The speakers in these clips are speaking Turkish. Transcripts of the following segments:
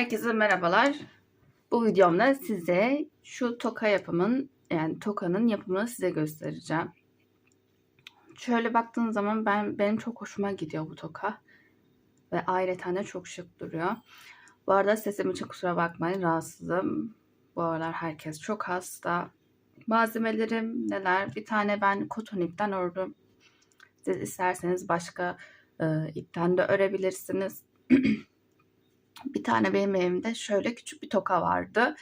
Herkese merhabalar. Bu videomda size şu toka yapımın yani tokanın yapımını size göstereceğim. Şöyle baktığınız zaman ben benim çok hoşuma gidiyor bu toka. Ve ayrıca de çok şık duruyor. Bu arada sesim için kusura bakmayın rahatsızım. Bu aralar herkes çok hasta. Malzemelerim neler? Bir tane ben koton ipten ördüm. Siz isterseniz başka e, ipten de örebilirsiniz. bir tane benim evimde şöyle küçük bir toka vardı.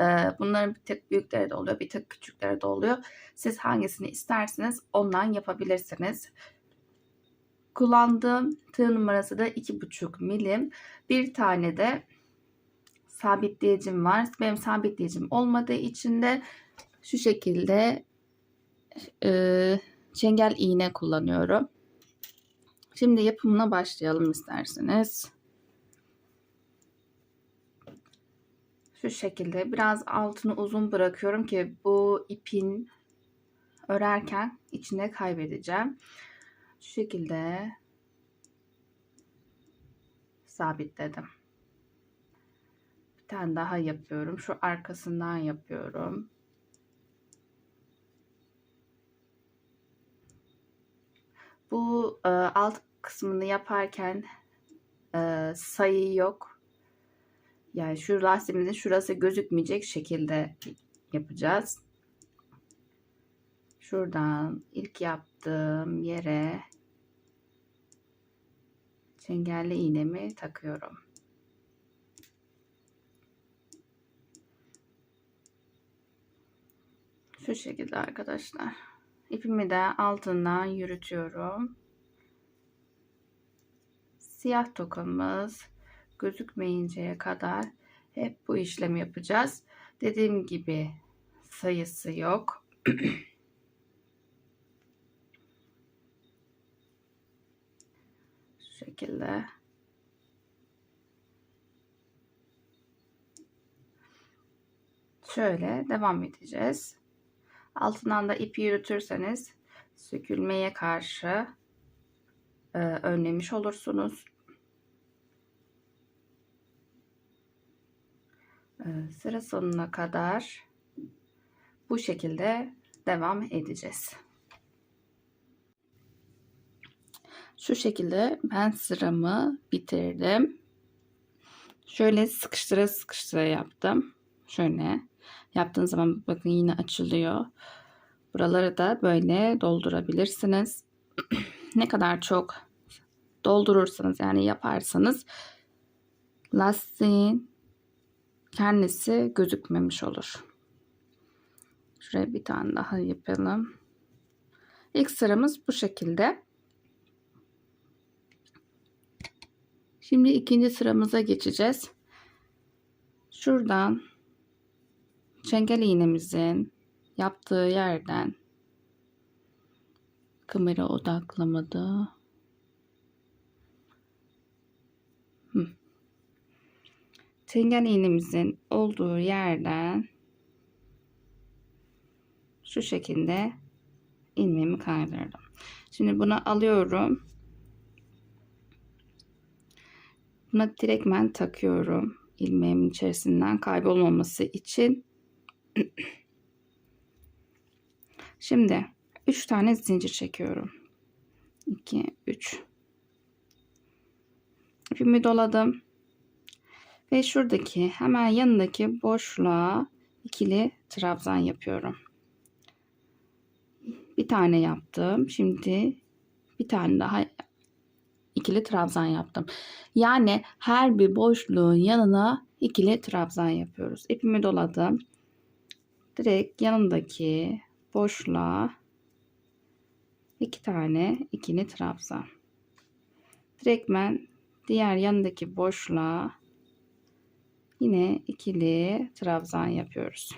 Ee, bunların bir tık büyükleri de oluyor, bir tık küçükleri de oluyor. Siz hangisini isterseniz ondan yapabilirsiniz. Kullandığım tığ numarası da 2,5 milim. Bir tane de sabitleyicim var. Benim sabitleyicim olmadığı için de şu şekilde e, çengel iğne kullanıyorum. Şimdi yapımına başlayalım isterseniz. Şu şekilde biraz altını uzun bırakıyorum ki bu ipin örerken içinde kaybedeceğim. Şu şekilde sabitledim. Bir tane daha yapıyorum. Şu arkasından yapıyorum. Bu e, alt kısmını yaparken e, sayı yok yani şu lastiğimizin şurası gözükmeyecek şekilde yapacağız. Şuradan ilk yaptığım yere çengelli iğnemi takıyorum. Şu şekilde arkadaşlar. İpimi de altından yürütüyorum. Siyah tokamız gözükmeyinceye kadar hep bu işlemi yapacağız. Dediğim gibi sayısı yok. Şu şekilde. Şöyle devam edeceğiz. Altından da ipi yürütürseniz sökülmeye karşı e, önlemiş olursunuz. Sıra sonuna kadar bu şekilde devam edeceğiz. Şu şekilde ben sıramı bitirdim. Şöyle sıkıştıra sıkıştıra yaptım. Şöyle yaptığınız zaman bakın yine açılıyor. Buraları da böyle doldurabilirsiniz. ne kadar çok doldurursanız yani yaparsanız lastiğin kendisi gözükmemiş olur. Şuraya bir tane daha yapalım. İlk sıramız bu şekilde. Şimdi ikinci sıramıza geçeceğiz. Şuradan çengel iğnemizin yaptığı yerden kamera odaklamadı. Çengen iğnemizin olduğu yerden şu şekilde ilmeğimi kaydırdım. Şimdi bunu alıyorum. Buna direktmen takıyorum. ilmeğimin içerisinden kaybolmaması için. Şimdi 3 tane zincir çekiyorum. 2 3 İpimi doladım. Ve şuradaki hemen yanındaki boşluğa ikili trabzan yapıyorum. Bir tane yaptım. Şimdi bir tane daha ikili trabzan yaptım. Yani her bir boşluğun yanına ikili trabzan yapıyoruz. İpimi doladım. Direkt yanındaki boşluğa iki tane ikili trabzan. Direkt ben diğer yanındaki boşluğa yine ikili trabzan yapıyoruz.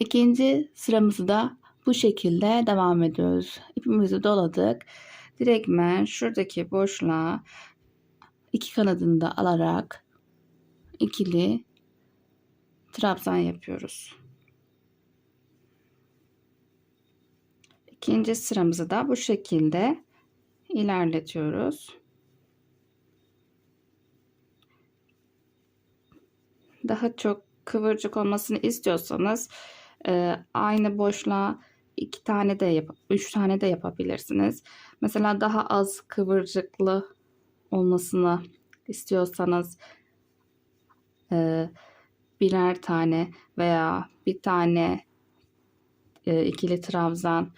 İkinci sıramızı da bu şekilde devam ediyoruz. İpimizi doladık. Direktmen şuradaki boşluğa iki kanadını da alarak ikili trabzan yapıyoruz. İkinci sıramızı da bu şekilde ilerletiyoruz. Daha çok kıvırcık olmasını istiyorsanız e, aynı boşluğa iki tane de yap, üç tane de yapabilirsiniz. Mesela daha az kıvırcıklı olmasını istiyorsanız e, birer tane veya bir tane e, ikili trabzan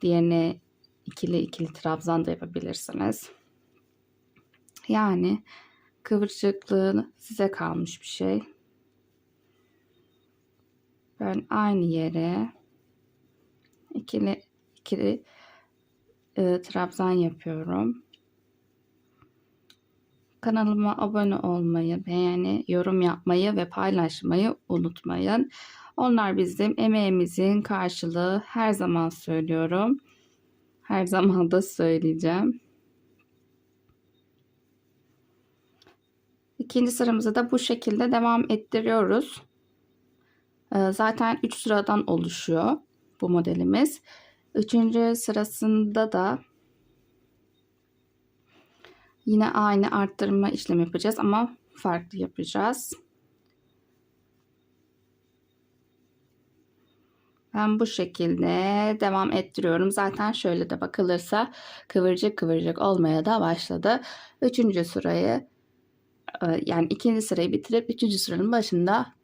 diğerine ikili ikili trabzan da yapabilirsiniz. Yani kıvırcıklığı size kalmış bir şey. Ben aynı yere ikili ikili e, trabzan yapıyorum. Kanalıma abone olmayı, beğeni, yorum yapmayı ve paylaşmayı unutmayın. Onlar bizim emeğimizin karşılığı her zaman söylüyorum. Her zaman da söyleyeceğim. İkinci sıramızı da bu şekilde devam ettiriyoruz. Ee, Zaten 3 sıradan oluşuyor bu modelimiz. Üçüncü sırasında da yine aynı arttırma işlemi yapacağız ama farklı yapacağız. Ben bu şekilde devam ettiriyorum. Zaten şöyle de bakılırsa kıvırcık kıvırcık olmaya da başladı. Üçüncü sırayı e, yani ikinci sırayı bitirip üçüncü sıranın başında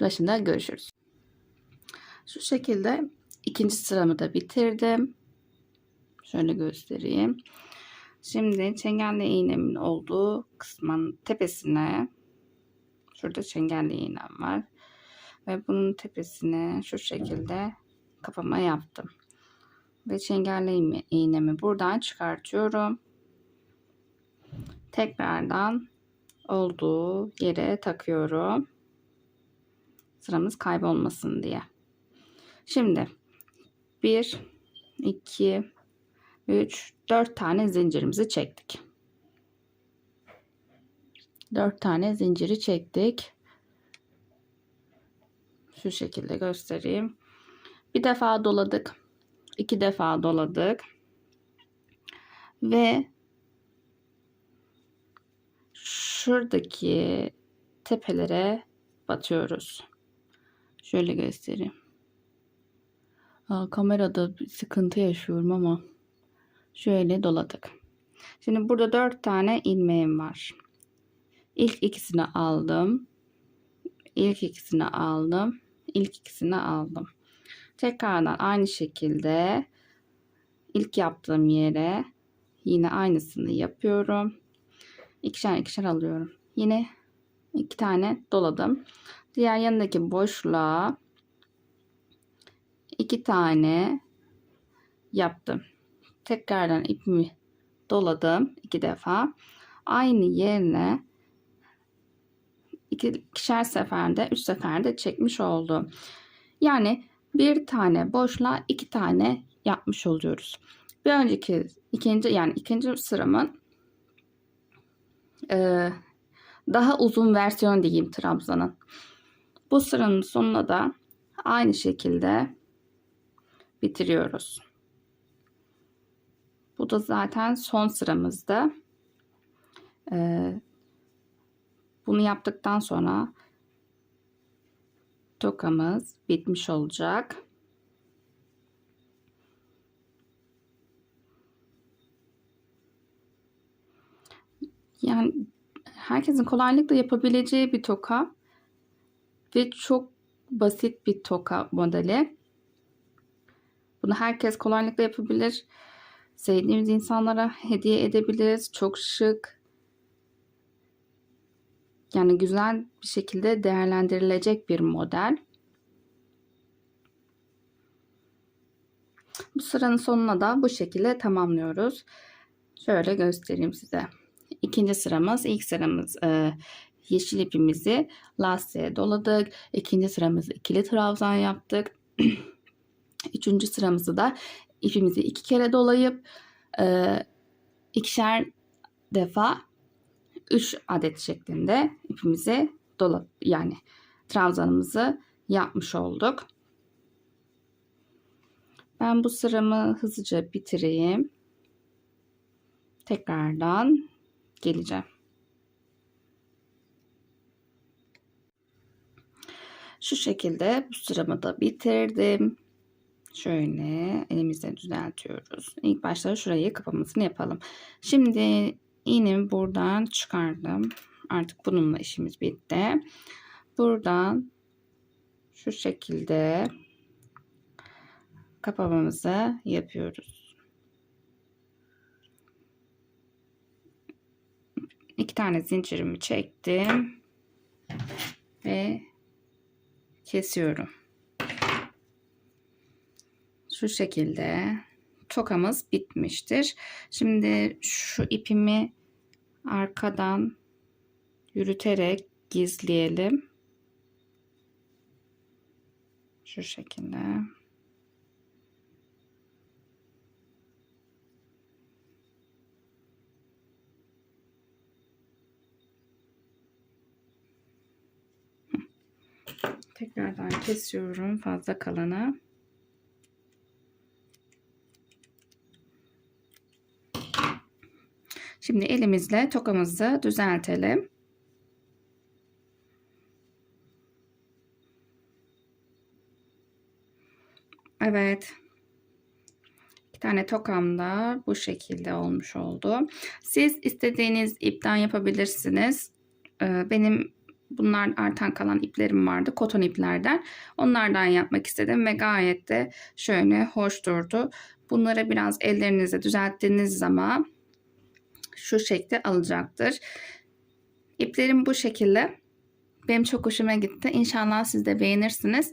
başında görüşürüz. Şu şekilde ikinci sıramı da bitirdim. Şöyle göstereyim. Şimdi çengelli iğnemin olduğu kısmın tepesine şurada çengelli iğnem var. Ve bunun tepesine şu şekilde kafama yaptım. Ve çengelli iğnemi buradan çıkartıyorum. Tekrardan olduğu yere takıyorum. Sıramız kaybolmasın diye. Şimdi 1 2 3 4 tane zincirimizi çektik. 4 tane zinciri çektik. Şu şekilde göstereyim. Bir defa doladık. iki defa doladık. Ve şuradaki tepelere batıyoruz. Şöyle göstereyim. Aa, kamerada sıkıntı yaşıyorum ama şöyle doladık. Şimdi burada dört tane ilmeğim var. İlk ikisini aldım. İlk ikisini aldım. İlk ikisini aldım. Tekrardan aynı şekilde ilk yaptığım yere yine aynısını yapıyorum. İkişer ikişer alıyorum. Yine iki tane doladım. Diğer yanındaki boşluğa iki tane yaptım. Tekrardan ipimi doladım iki defa. Aynı yerine iki, ikişer seferde, üç seferde çekmiş oldum. Yani bir tane boşluğa iki tane yapmış oluyoruz. Bir önceki ikinci yani ikinci sıramın e, daha uzun versiyon diyeyim trabzanın. Bu sıranın sonuna da aynı şekilde bitiriyoruz. Bu da zaten son sıramızda. Ee, bunu yaptıktan sonra tokamız bitmiş olacak. Yani herkesin kolaylıkla yapabileceği bir toka ve çok basit bir toka modeli. Bunu herkes kolaylıkla yapabilir. Sevdiğimiz insanlara hediye edebiliriz. Çok şık. Yani güzel bir şekilde değerlendirilecek bir model. Bu sıranın sonuna da bu şekilde tamamlıyoruz. Şöyle göstereyim size. İkinci sıramız, ilk sıramız e, yeşil ipimizi lastiğe doladık. İkinci sıramızı ikili trabzan yaptık. Üçüncü sıramızı da ipimizi iki kere dolayıp e, ikişer defa 3 adet şeklinde ipimizi dolap yani trabzanımızı yapmış olduk. Ben bu sıramı hızlıca bitireyim. Tekrardan geleceğim. Şu şekilde bu sıramı da bitirdim. Şöyle elimizle düzeltiyoruz. İlk başta şurayı kapamasını yapalım. Şimdi iğnemi buradan çıkardım. Artık bununla işimiz bitti. Buradan şu şekilde kapamamızı yapıyoruz. İki tane zincirimi çektim ve kesiyorum. Şu şekilde tokamız bitmiştir. Şimdi şu ipimi arkadan yürüterek gizleyelim. Şu şekilde. Tekrardan kesiyorum fazla kalanı. Şimdi elimizle tokamızı düzeltelim. Evet. İki tane tokam da bu şekilde olmuş oldu. Siz istediğiniz ipten yapabilirsiniz. Ee, Benim bunlar artan kalan iplerim vardı. Koton iplerden. Onlardan yapmak istedim ve gayet de şöyle hoş durdu. Bunları biraz ellerinizle düzelttiğiniz zaman şu şekli alacaktır. İplerim bu şekilde. Benim çok hoşuma gitti. İnşallah siz de beğenirsiniz.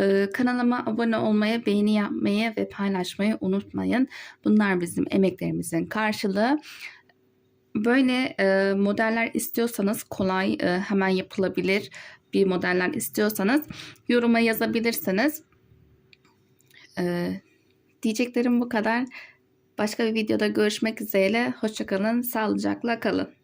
Ee, kanalıma abone olmayı, beğeni yapmayı ve paylaşmayı unutmayın. Bunlar bizim emeklerimizin karşılığı. Böyle e, modeller istiyorsanız kolay e, hemen yapılabilir bir modeller istiyorsanız yoruma yazabilirsiniz. E, diyeceklerim bu kadar. Başka bir videoda görüşmek üzere. Hoşçakalın, sağlıcakla kalın.